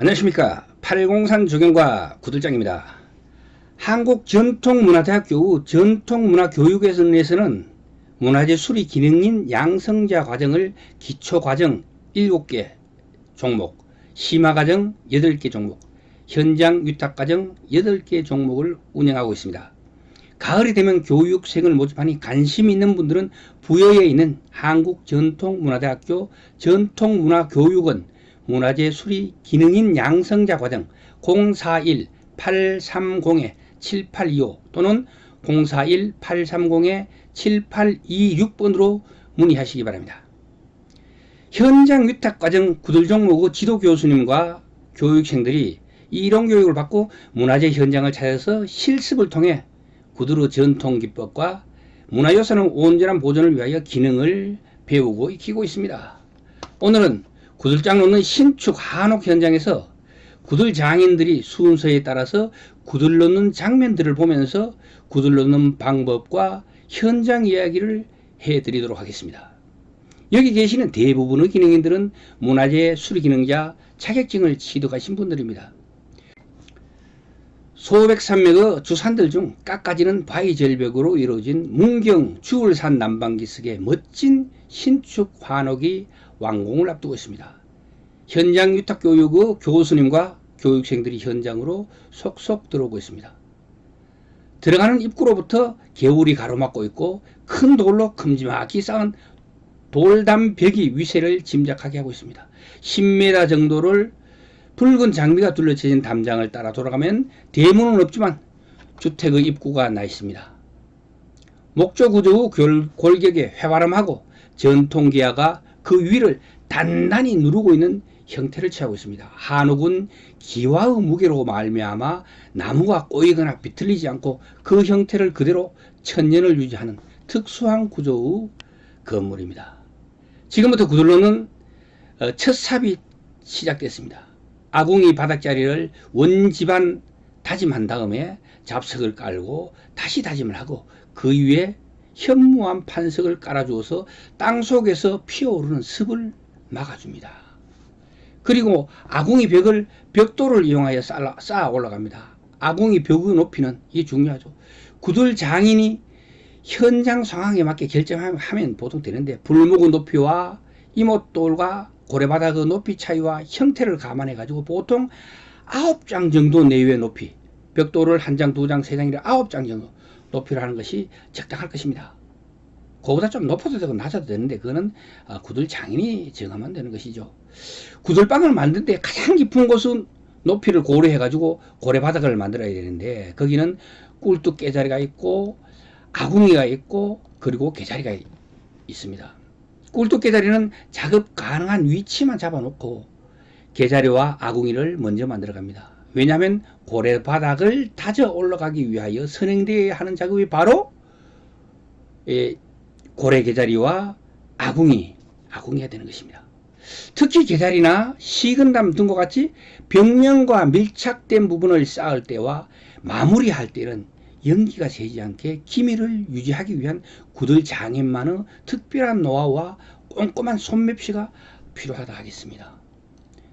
안녕하십니까. 803 조경과 구들장입니다. 한국전통문화대학교 전통문화교육에서는 문화재 수리 기능인 양성자 과정을 기초과정 7개 종목, 심화과정 8개 종목, 현장 위탁과정 8개 종목을 운영하고 있습니다. 가을이 되면 교육생을 모집하니 관심 있는 분들은 부여에 있는 한국전통문화대학교 전통문화교육원 문화재 수리 기능인 양성자 과정 041-830-7825 또는 041-830-7826번으로 문의하시기 바랍니다. 현장 위탁 과정 구들 종목의 지도 교수님과 교육생들이 이론 교육을 받고 문화재 현장을 찾아서 실습을 통해 구두로 전통 기법과 문화유산의 온전한 보존을 위하여 기능을 배우고 익히고 있습니다. 오늘은 구들장 놓는 신축 한옥 현장에서 구들 장인들이 순서에 따라서 구들 놓는 장면들을 보면서 구들 놓는 방법과 현장 이야기를 해드리도록 하겠습니다. 여기 계시는 대부분의 기능인들은 문화재 수리 기능자 자격증을 취득하신 분들입니다. 소백 산맥의 주산들 중 깎아지는 바위 절벽으로 이루어진 문경 주울산 남방기슭의 멋진 신축 환옥이 완공을 앞두고 있습니다. 현장 위탁 교육의 교수님과 교육생들이 현장으로 속속 들어오고 있습니다. 들어가는 입구로부터 개울이 가로막고 있고 큰 돌로 큼지막히 쌓은 돌담 벽이 위세를 짐작하게 하고 있습니다. 10m 정도를 붉은 장미가 둘러쳐진 담장을 따라 돌아가면 대문은 없지만 주택의 입구가 나 있습니다. 목조 구조의 골격에 회바람하고 전통 기아가 그 위를 단단히 누르고 있는 형태를 취하고 있습니다. 한옥은 기와의 무게로 말미암아 나무가 꼬이거나 비틀리지 않고 그 형태를 그대로 천년을 유지하는 특수한 구조의 건물입니다. 지금부터 구들로는 어, 첫 삽이 시작됐습니다. 아궁이 바닥자리를 원지반 다짐한 다음에 잡석을 깔고 다시 다짐을 하고 그 위에 현무암 판석을 깔아주어서 땅 속에서 피어오르는 습을 막아줍니다. 그리고 아궁이 벽을 벽돌을 이용하여 쌓아, 올라갑니다. 아궁이 벽의 높이는 이게 중요하죠. 구들 장인이 현장 상황에 맞게 결정하면 보통 되는데 불목의 높이와 이목돌과 고래바닥의 높이 차이와 형태를 감안해 가지고 보통 아홉 장 정도 내외의 높이 벽돌을 한 장, 두 장, 세 장이라 아홉 장 정도 높이를 하는 것이 적당할 것입니다. 그보다 좀 높아도 되고 낮아도 되는데 그거는 아, 구들 장인이 정하면 되는 것이죠. 구들방을 만드는데 가장 깊은 곳은 높이를 고려해 가지고 고래 바닥을 만들어야 되는데 거기는 꿀뚝 깨자리가 있고 아궁이가 있고 그리고 개자리가 있습니다. 꿀뚝 개자리는 작업 가능한 위치만 잡아놓고 개자리와 아궁이를 먼저 만들어 갑니다. 왜냐하면 고래 바닥을 다져 올라가기 위하여 선행되어야 하는 작업이 바로 예, 고래 개자리와 아궁이, 아궁이가 되는 것입니다. 특히 개자리나 식은담 등과 같이 벽면과 밀착된 부분을 쌓을 때와 마무리할 때는 연기가 새지 않게 기밀을 유지하기 위한 구들 장인만의 특별한 노하우와 꼼꼼한 손맵시가 필요하다 하겠습니다.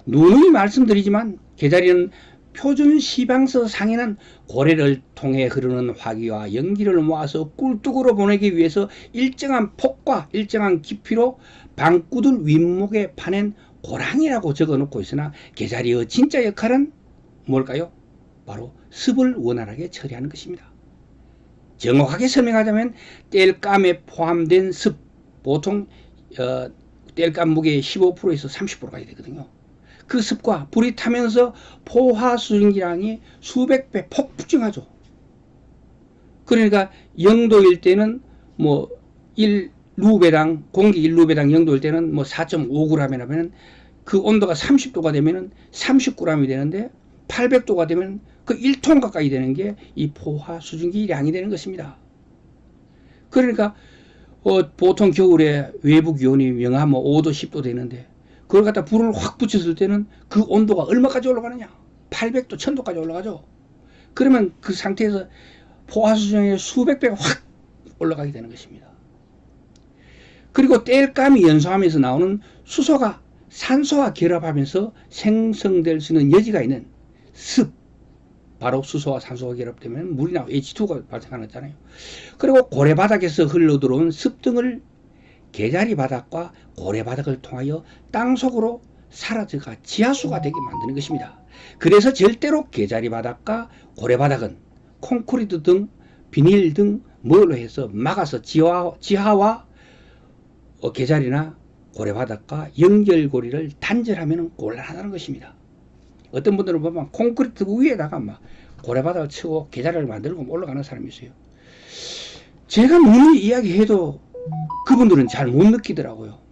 누누이 말씀드리지만 개자리는 표준 시방서 상에는 고래를 통해 흐르는 화기와 연기를 모아서 꿀뚝으로 보내기 위해서 일정한 폭과 일정한 깊이로 방구들 윗목에 파낸 고랑이라고 적어 놓고 있으나 개자리의 진짜 역할은 뭘까요? 바로 습을 원활하게 처리하는 것입니다. 정확하게 설명하자면 땔감에 포함된 습 보통 어, 땔감 무게 15%에서 30%까지 되거든요. 그 습과 불이 타면서 포화 수증기량이 수백 배 폭증하죠. 그러니까 영도일 때는 뭐 1루베당 공기 1루베당 영도일 때는 뭐 4.5g이라면 그 온도가 30도가 되면은 30g이 되는데 800도가 되면 그 1톤 가까이 되는 게 이 포화 수증기량이 되는 것입니다. 그러니까 어, 보통 겨울에 외부 기온이 영하 뭐 5도 10도 되는데 그걸 갖다 불을 확 붙였을 때는 그 온도가 얼마까지 올라가느냐? 800도, 1000도까지 올라가죠. 그러면 그 상태에서 포화 수증의 수백 배가 확 올라가게 되는 것입니다. 그리고 땔감이 연소하면서 나오는 수소가 산소와 결합하면서 생성될 수 있는 여지가 있는 습 바로 수소와 산소가 결합되면 물이 나고 H2가 발생하잖아요. 그리고 고래 바닥에서 흘러들어온 습 등을 개자리 바닥과 고래 바닥을 통하여 땅 속으로 사라져가 지하수가 되게 만드는 것입니다. 그래서 절대로 개자리 바닥과 고래 바닥은 콘크리트 등 비닐 등 뭘로 해서 막아서 지하, 지하와 어, 개자리나 고래 바닥과 연결고리를 단절하면 곤란하다는 것입니다. 어떤 분들은 보면 콘크리트 위에다가 막 고래바닥을 치고 계자리를 만들고 올라가는 사람이 있어요. 제가 누누이 이야기해도 그분들은 잘 못 느끼더라고요.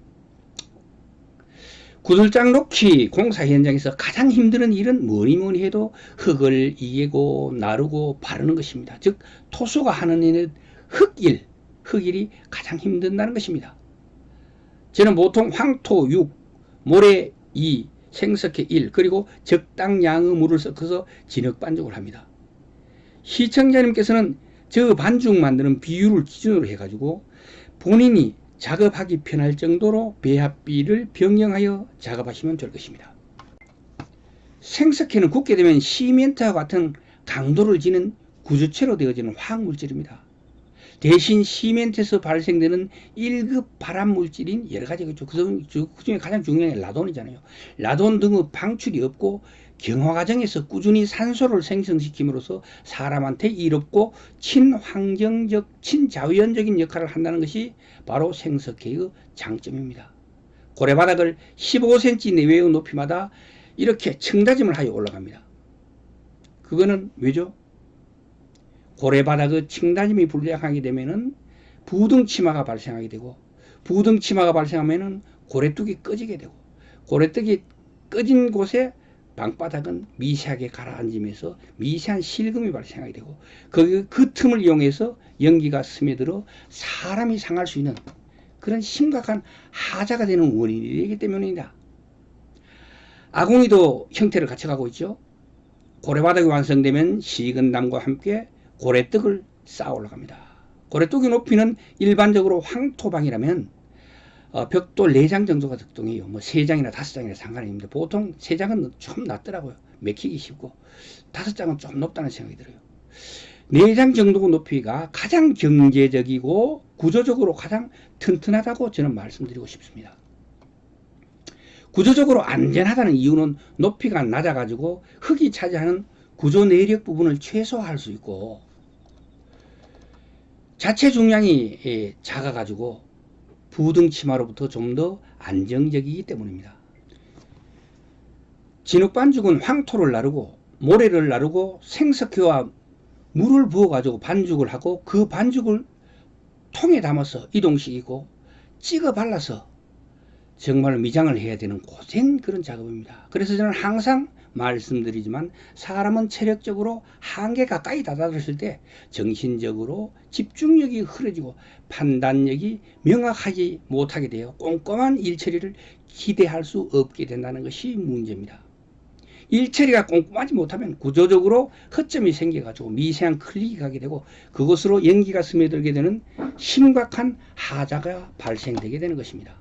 구들장 놓기 공사 현장에서 가장 힘든 일은 뭐니 뭐니 해도 흙을 이고 나르고 바르는 것입니다. 즉 토수가 하는 일은 흙일, 흙일이 가장 힘든다는 것입니다. 저는 보통 황토 6, 모래 2, 생석회 1 그리고 적당량의 물을 섞어서 진흙 반죽을 합니다. 시청자님께서는 저 반죽 만드는 비율을 기준으로 해가지고 본인이 작업하기 편할 정도로 배합비를 변경하여 작업하시면 될 것입니다. 생석회는 굽게 되면 시멘트와 같은 강도를 지닌 구조체로 되어지는 화학물질입니다. 대신 시멘트에서 발생되는 1급 발암물질인 여러 가지가 있죠. 그 중에 가장 중요한 게 라돈이잖아요. 라돈 등의 방출이 없고 경화 과정에서 꾸준히 산소를 생성시킴으로써 사람한테 이롭고 친환경적, 친자연적인 역할을 한다는 것이 바로 생석회의 장점입니다. 고래바닥을 15cm 내외의 높이마다 이렇게 청다짐을 하여 올라갑니다. 그거는 왜죠? 고래바닥의 층다짐이 불량하게 되면은 부등치마가 발생하게 되고 부등치마가 발생하면은 고래뚝이 꺼지게 되고 고래뚝이 꺼진 곳에 방바닥은 미세하게 가라앉으면서 미세한 실금이 발생하게 되고 그, 그 틈을 이용해서 연기가 스며들어 사람이 상할 수 있는 그런 심각한 하자가 되는 원인이 되기 때문입니다. 아궁이도 형태를 갖춰가고 있죠. 고래바닥이 완성되면 식은 담과 함께 고래떡을 쌓아 올라갑니다. 고래떡의 높이는 일반적으로 황토방이라면 어, 벽돌 4장 정도가 적동해요. 뭐 3장이나 5장이나 상관입니다. 보통 3장은 좀 낮더라고요. 맥히기 쉽고 5장은 좀 높다는 생각이 들어요. 4장 정도 높이가 가장 경제적이고 구조적으로 가장 튼튼하다고 저는 말씀드리고 싶습니다. 구조적으로 안전하다는 이유는 높이가 낮아가지고 흙이 차지하는 구조 내력 부분을 최소화할 수 있고 자체 중량이 예, 작아가지고 부등 치마로부터 좀 더 안정적이기 때문입니다. 진흙반죽은 황토를 나르고 모래를 나르고 생석회와 물을 부어가지고 반죽을 하고 그 반죽을 통에 담아서 이동시키고 찍어 발라서 정말 미장을 해야 되는 고생 그런 작업입니다. 그래서 저는 항상 말씀드리지만 사람은 체력적으로 한계 가까이 다다랐을 때 정신적으로 집중력이 흐려지고 판단력이 명확하지 못하게 되어 꼼꼼한 일처리를 기대할 수 없게 된다는 것이 문제입니다. 일처리가 꼼꼼하지 못하면 구조적으로 허점이 생겨가지고 미세한 클릭이 가게 되고 그것으로 연기가 스며들게 되는 심각한 하자가 발생되게 되는 것입니다.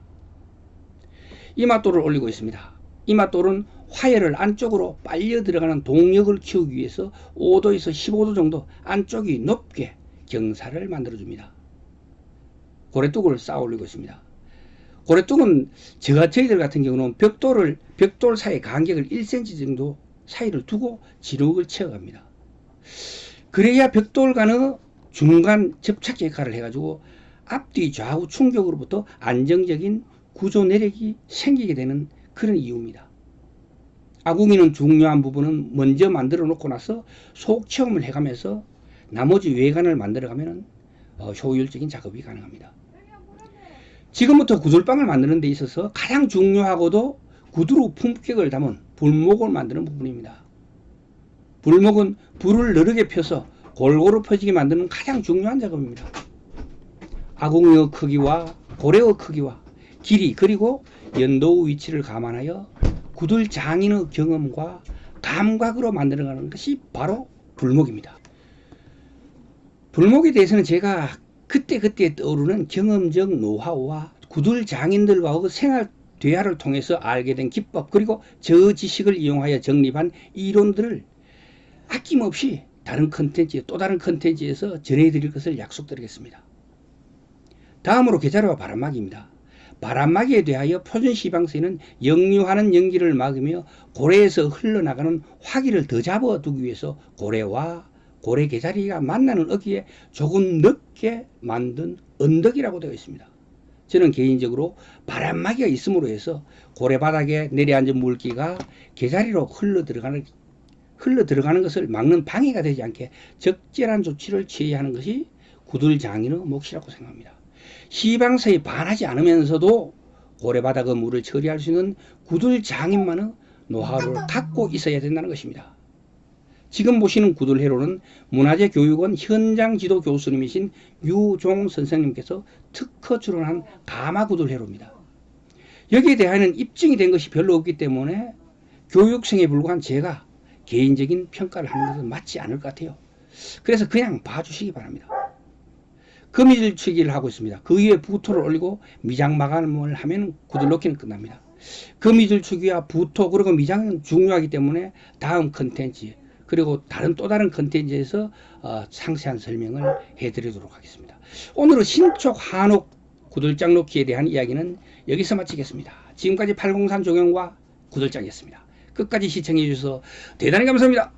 이맛도를 올리고 있습니다. 이맛돌은 화열을 안쪽으로 빨려 들어가는 동력을 키우기 위해서 5도에서 15도 정도 안쪽이 높게 경사를 만들어 줍니다. 고래뚝을 쌓아 올리고 있습니다. 고래뚝은 제가 저희들 같은 경우는 벽돌을 벽돌 사이 간격을 1cm 정도 사이를 두고 지름을 채워갑니다. 그래야 벽돌과의 중간 접착 역할을 해가지고 앞뒤 좌우 충격으로부터 안정적인 구조 내력이 생기게 되는 그런 이유입니다. 아궁이는 중요한 부분은 먼저 만들어 놓고 나서 속 체험을 해가면서 나머지 외관을 만들어 가면 어, 효율적인 작업이 가능합니다. 지금부터 구들방을 만드는 데 있어서 가장 중요하고도 구두로 품격을 담은 불목을 만드는 부분입니다. 불목은 불을 느르게 펴서 골고루 퍼지게 만드는 가장 중요한 작업입니다. 아궁이의 크기와 고래의 크기와 길이 그리고 연도 위치를 감안하여 구들 장인의 경험과 감각으로 만들어가는 것이 바로 불목입니다. 불목에 대해서는 제가 그때그때 떠오르는 경험적 노하우와 구들 장인들과 그 생활 대화를 통해서 알게 된 기법 그리고 저 지식을 이용하여 정립한 이론들을 아낌없이 다른 컨텐츠 또 다른 컨텐츠에서 전해드릴 것을 약속드리겠습니다. 다음으로 계자료와 바람막이입니다. 바람막이에 대하여 표준시방서에는 역류하는 연기를 막으며 고래에서 흘러나가는 화기를 더 잡아두기 위해서 고래와 고래 개자리가 만나는 어기에 조금 늦게 만든 언덕이라고 되어 있습니다. 저는 개인적으로 바람막이가 있음으로 해서 고래 바닥에 내려앉은 물기가 개자리로 흘러 들어가는 흘러 들어가는 것을 막는 방해가 되지 않게 적절한 조치를 취해야 하는 것이 구들장인의 몫이라고 생각합니다. 시방서에 반하지 않으면서도 고래바닥의 물을 처리할 수 있는 구들 장인만의 노하우를 갖고 있어야 된다는 것입니다. 지금 보시는 구들회로는 문화재교육원 현장 지도 교수님이신 유종 선생님께서 특허 출원한 가마 구들회로입니다. 여기에 대하여는 입증이 된 것이 별로 없기 때문에 교육생에 불과한 제가 개인적인 평가를 하는 것은 맞지 않을 것 같아요. 그래서 그냥 봐주시기 바랍니다. 거미줄치기를 하고 있습니다. 그 위에 부토를 올리고 미장 마감을 하면 구들놓기는 끝납니다. 거미줄치기와 부토 그리고 미장은 중요하기 때문에 다음 컨텐츠 그리고 다른 또 다른 컨텐츠에서 어, 상세한 설명을 해드리도록 하겠습니다. 오늘은 신촉 한옥 구들장 놓기에 대한 이야기는 여기서 마치겠습니다. 지금까지 803 조경과 구들장이었습니다. 끝까지 시청해 주셔서 대단히 감사합니다.